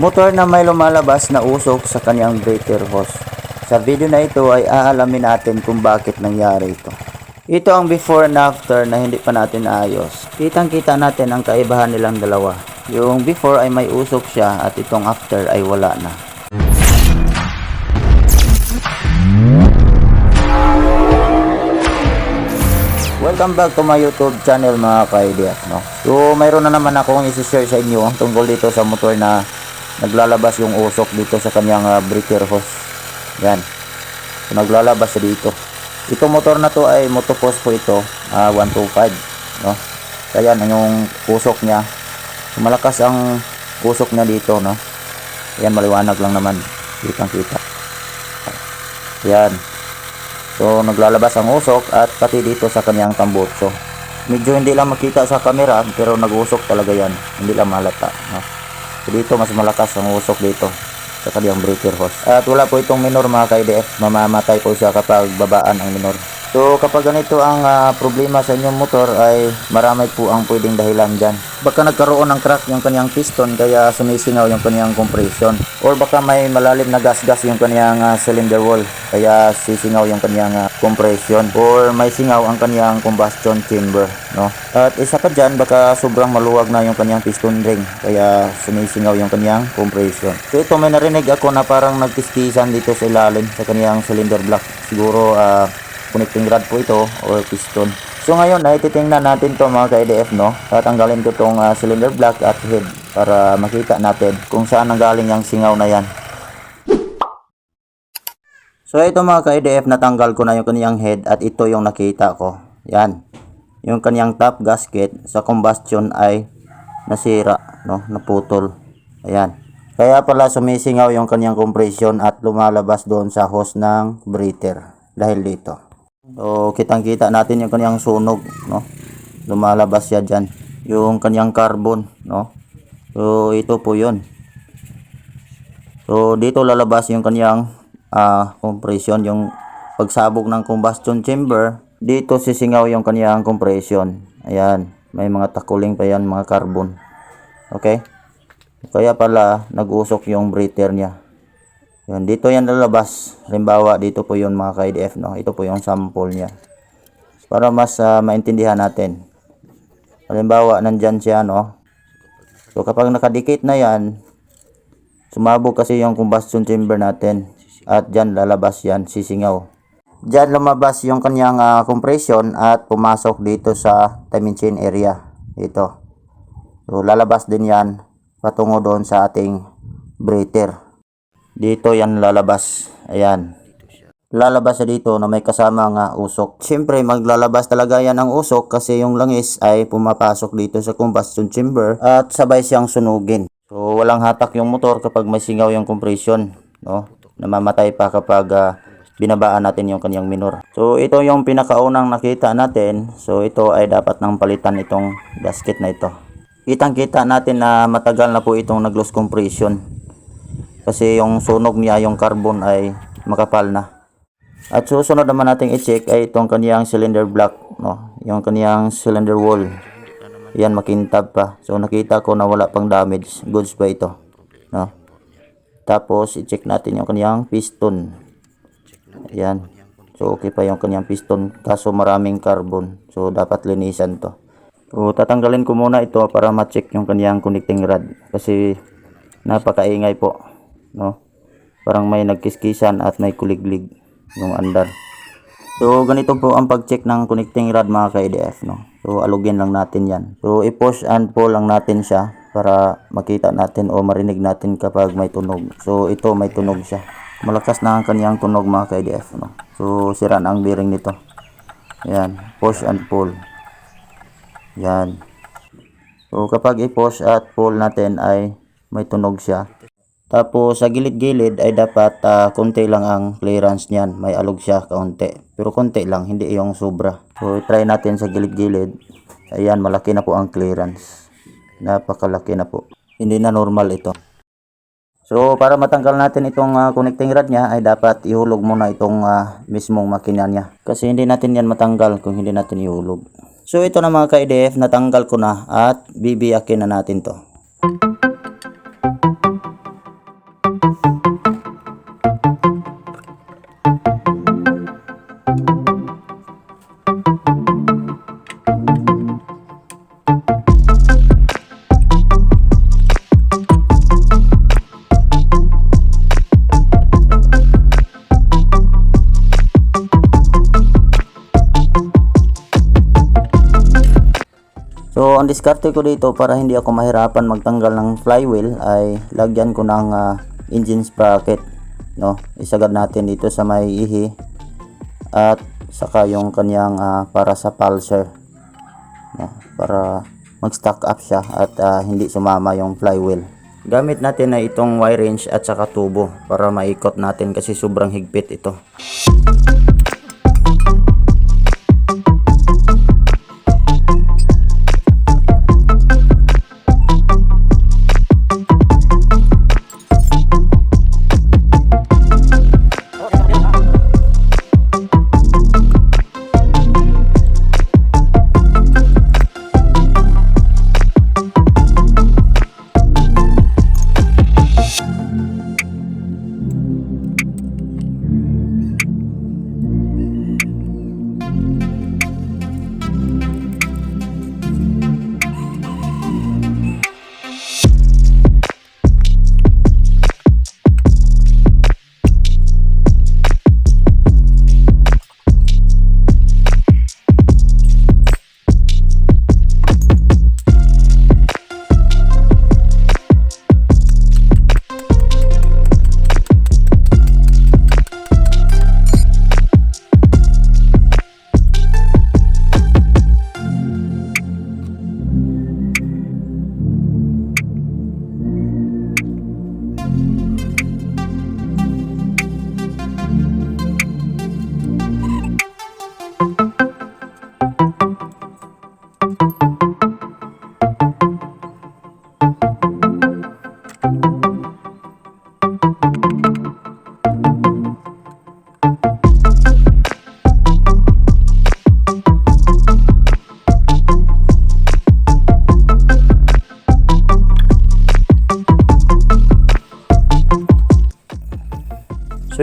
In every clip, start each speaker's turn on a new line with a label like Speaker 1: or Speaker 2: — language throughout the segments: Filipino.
Speaker 1: Motor na may lumalabas na usok sa kanyang breaker hose. Sa video na ito ay aalamin natin kung bakit nangyari ito. Ito ang before and after na hindi pa natin naayos. Kitang kita natin ang kaibahan nilang dalawa. Yung before ay may usok siya at itong after ay wala na. Welcome back to my YouTube channel mga ka-IDF. No? So mayroon na naman akong isi-share sa inyo tungkol dito sa motor na naglalabas yung usok dito sa kanyang ah, breaker hose. Yan. So, naglalabas siya dito. Ito motor na to ay motopos po ito, ah, 125, no? Kaya yung usok niya, malakas ang usok niya dito, no? Yan maliwanag lang naman, kitang kita. Yan. So naglalabas ang usok at pati dito sa kanyang tambutso. Medyo hindi lang makita sa camera pero nag-usok talaga yan. Hindi lang malata, no? Dito mas malakas ang usok dito sa kanyang breaker hose. At wala po itong minor mga ka-IDF. Mamamatay po siya kapag babaan ang minor. So kapag ganito ang ah, problema sa inyong motor ay marami po ang pwedeng dahilan dyan. Baka nagkaroon ng crack yung kanyang piston kaya sumisingaw yung kanyang compression. Or baka may malalim na gas-gas yung kanyang ah, cylinder wall kaya sisingaw yung kanyang ah, compression. Or may singaw ang kanyang combustion chamber. No? At isa pa dyan baka sobrang maluwag na yung kanyang piston ring kaya sumisingaw yung kanyang compression. So ito may narinig ako na parang nagtistisan dito sa ilalim sa kanyang cylinder block. Siguro ah, connecting rod po ito or piston. So ngayon ay titingnan natin to mga ka-EDF no. Tatanggalin ko tong ah, cylinder block at head para makita natin kung saan nanggaling yung singaw na yan. So ito mga ka-EDF natanggal ko na yung kaniyang head at ito yung nakita ko. Yan. Yung kaniyang top gasket sa combustion ay nasira, no, naputol. Ayan. Kaya pala sumisingaw yung kanyang compression at lumalabas doon sa hose ng breather dahil dito. So, kitang-kita natin yung kanyang sunog, no? Lumalabas siya dyan. Yung kanyang carbon, no? So, ito po yun. So, dito lalabas yung kanyang ah, compression, yung pagsabog ng combustion chamber. Dito sisingaw yung kanyang compression. Ayan. May mga takuling pa yan, mga carbon. Okay? Kaya pala, nag-usok yung breather niya. Yan, dito yan lalabas. Halimbawa, dito po yung mga ka-IDF, no? Ito po yung sample niya. Para mas ah, maintindihan natin. Halimbawa, nandyan siya, no? So, kapag nakadikit na yan, sumabog kasi yung combustion chamber natin. At dyan lalabas yan, sisingaw. Dyan lumabas yung kanyang ah, compression at pumasok dito sa timing chain area. Ito. So, lalabas din yan patungo doon sa ating breather. Dito yan lalabas. Ayan. Lalabas siya dito na may kasama nga usok. Siyempre, maglalabas talaga yan ang usok kasi yung langis ay pumapasok dito sa combustion chamber at sabay siyang sunugin. So, walang hatak yung motor kapag may singaw yung compression. No? Namamatay pa kapag ah, binabaan natin yung kanyang minor. So, ito yung pinakaunang nakita natin. So, ito ay dapat nang palitan itong gasket na ito. Kitang kita natin na matagal na po itong nag-loss compression kasi yung sunog niya yung carbon ay makapal na. At susunod naman nating i-check ay itong kaniyang cylinder block no? Yung kaniyang cylinder wall. Yan makintab pa. So nakita ko na wala pang damage. Goods pa ito no? Tapos i-check natin yung kaniyang piston. Yan so okay pa yung kaniyang piston. Kaso maraming carbon. So dapat linisan to. So tatanggalin ko muna ito para ma-check yung kaniyang connecting rod. Kasi napakaingay po no? Parang may nagkiskisan at may kuliglig yung andar. So ganito po ang pag-check ng connecting rod mga ka-EDF no? So alugin lang natin yan. So i-push and pull lang natin siya para makita natin o marinig natin kapag may tunog. So ito may tunog siya. Malakas na ang kaniyang tunog mga ka-EDF no? So sira na ang bearing nito. Yan push and pull. Yan so kapag i-push at pull natin ay may tunog siya tapos sa gilid-gilid ay dapat ah, konti lang ang clearance niyan. May alog siya kaunti. Pero konti lang, hindi yung sobra. So try natin sa gilid-gilid. Ayan, malaki na po ang clearance. Napakalaki na po. Hindi na normal ito. So para matanggal natin itong ah, connecting rod niya ay dapat ihulog muna itong ah, mismong makina niya. Kasi hindi natin yan matanggal kung hindi natin ihulog. So ito na mga ka-EDF, natanggal ko na at bibiyakin na natin to. Ang diskarte ko dito para hindi ako mahirapan magtanggal ng flywheel ay lagyan ko ng ah, engine sprocket. No? Isagad natin dito sa may ihi at saka yung kanyang ah, para sa pulser. No? Para mag-stack up siya at ah, hindi sumama yung flywheel. Gamit natin na itong wire wrench at saka tubo para maikot natin kasi sobrang higpit ito.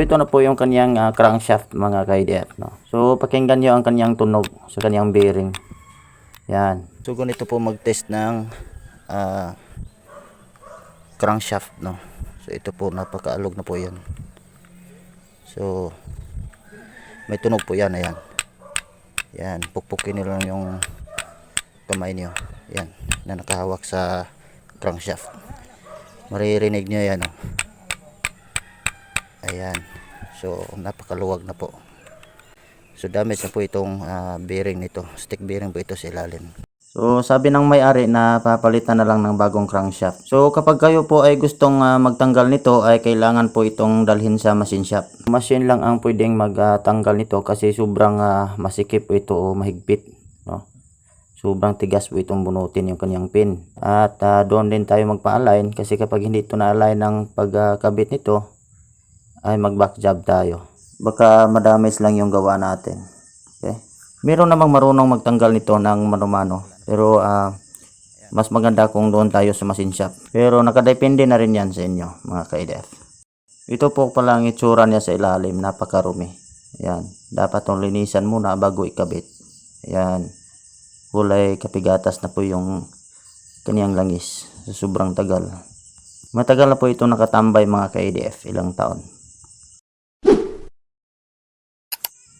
Speaker 1: Ito na po yung kanyang ah, crankshaft mga ka-IDF. No? So pakinggan nyo ang kanyang tunog sa kanyang bearing. Yan. So ganito po mag-test ng ah, crankshaft. No? So ito po napakaalog na po yan. So may tunog po yan. Ayan. Yan. Pukpukin nyo lang yung kamay nyo. Yan. Na nakahawak sa crankshaft. Maririnig nyo yan. Oh. Ayan. So, napakaluwag na po. So, damage na po itong ah, bearing nito. Stick bearing po ito sa ilalim. So, sabi ng may-ari na papalitan na lang ng bagong crankshaft. So, kapag kayo po ay gustong ah, magtanggal nito, ay kailangan po itong dalhin sa machine shop. Machine lang ang pwedeng magtanggal nito kasi sobrang ah, masikip po ito o mahigpit. No? Sobrang tigas po itong bunutin yung kanyang pin. At ah, doon din tayo magpa-align kasi kapag hindi ito na-align ng pagkabit nito, ay mag-back job tayo. Baka madamage lang yung gawa natin. Okay? Meron namang marunong magtanggal nito ng manumano. Pero ah, mas maganda kung doon tayo sa machine shop. Pero nakadepende na rin yan sa inyo, mga ka-IDF. Ito po pala ang itsura niya sa ilalim, napakarumi. Yan. Dapat tong linisan muna bago ikabit. Yan. Kulay kapigatas na po yung kaniyang langis. Sobrang tagal. Matagal na po ito nakatambay mga ka-IDF, ilang taon.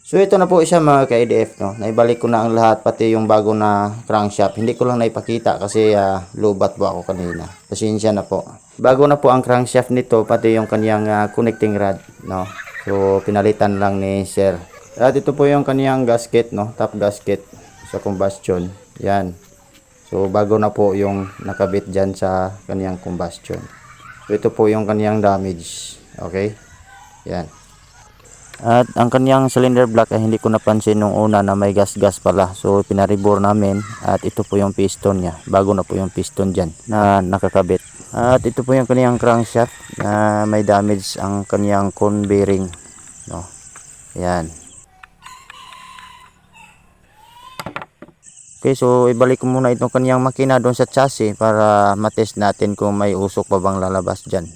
Speaker 1: So ito na po siya mga ka-IDF no. Naibalik ko na ang lahat pati yung bago na crankshaft. Hindi ko lang naipakita kasi ah, lubat po ako kanina. Pasensya na po. Bago na po ang crankshaft nito pati yung kaniyang ah, connecting rod no. So pinalitan lang ni Sir. At ito po yung kaniyang gasket no, top gasket sa combustion. Yan. So bago na po yung nakabit diyan sa kaniyang combustion. So ito po yung kaniyang damage. Okay? Yan. At ang kanyang cylinder block ay hindi ko napansin nung una na may gas-gas pala. So pinaribor namin at ito po yung piston niya. Bago na po yung piston dyan na nakakabit. At ito po yung kanyang crankshaft na may damage ang kanyang cone bearing. No. Yan. Okay, so ibalik ko muna itong kanyang makina doon sa chassis para matest natin kung may usok pa bang lalabas dyan.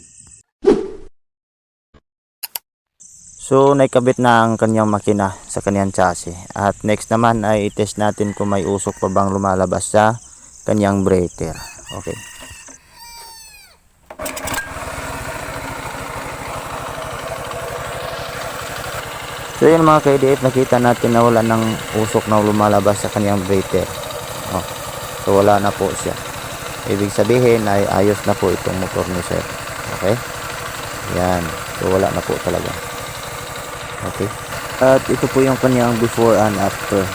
Speaker 1: So, naikabit na ang kanyang makina sa kanyang chassis. At next naman ay i-test natin kung may usok pa bang lumalabas sa kanyang breaker. Okay. So, yun mga ka-IDF, nakita natin na wala ng usok na lumalabas sa kanyang breaker. Oh. So wala na po siya. Ibig sabihin ay ayos na po itong motor ni sir. Okay? Yan. So wala na po talaga. Okay? At ito po yung kanyang before and after.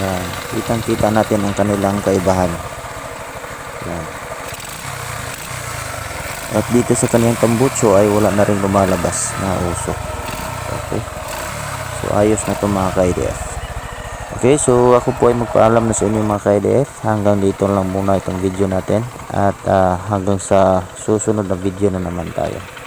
Speaker 1: Yan. Kitang-kita natin ang kanilang kaibahan. Yan. At dito sa kanyang tambutso ay wala na rin lumalabas na usok. Okay? So ayos na to mga ka-IDF. Okay, so ako po ay magpaalam na sa inyo mga ka-IDF. Hanggang dito lang muna itong video natin. At ah, hanggang sa susunod na video na naman tayo.